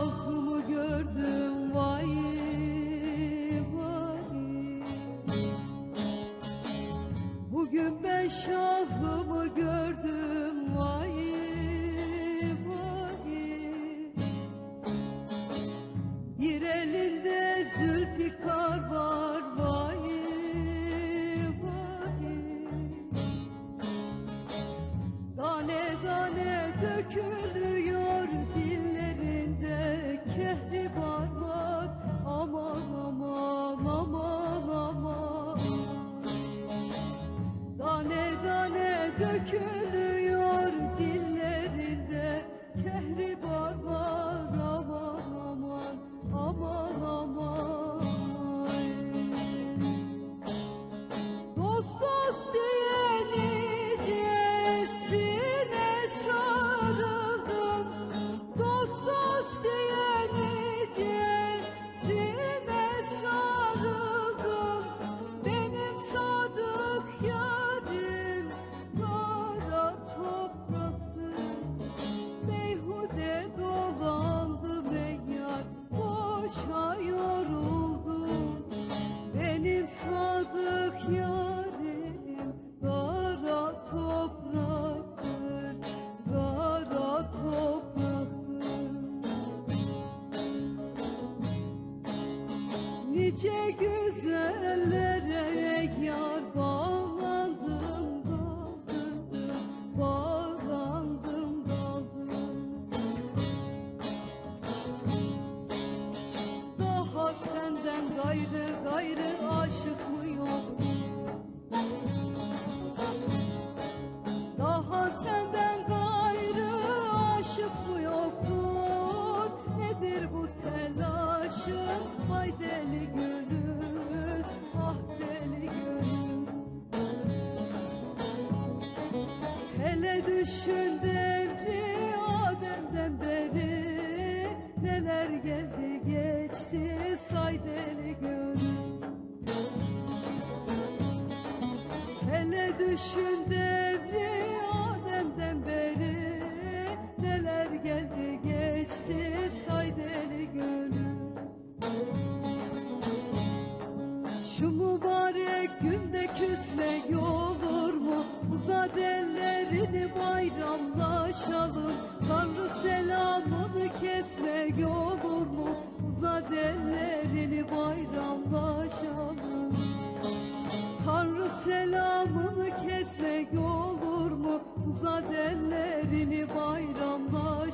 şahımı gördüm vay vay. Bugün ben şahımı gördüm vay vay. Bir elinde zülfikar var vay vay. Tane tane dökülüyor dökülüyor dillerinde kehri Nice güzellere yar bağlandım kaldım, bağlandım kaldım. Daha senden gayrı gayrı aşık mı yok? Daha senden gayrı aşık mı yoktur? Nedir bu telaşın? Vay deli gönül, ah deli gönül. Hele düşün devri Adem'den beri Neler geldi geçti say deli gönül Hele düşün devri küsmek olur mu? Uzat ellerini bayramlaşalım Tanrı selamını kesmek olur mu? Uzat ellerini bayramlaşalım Tanrı selamını kesmek olur mu? Uzat ellerini bayramlaşalım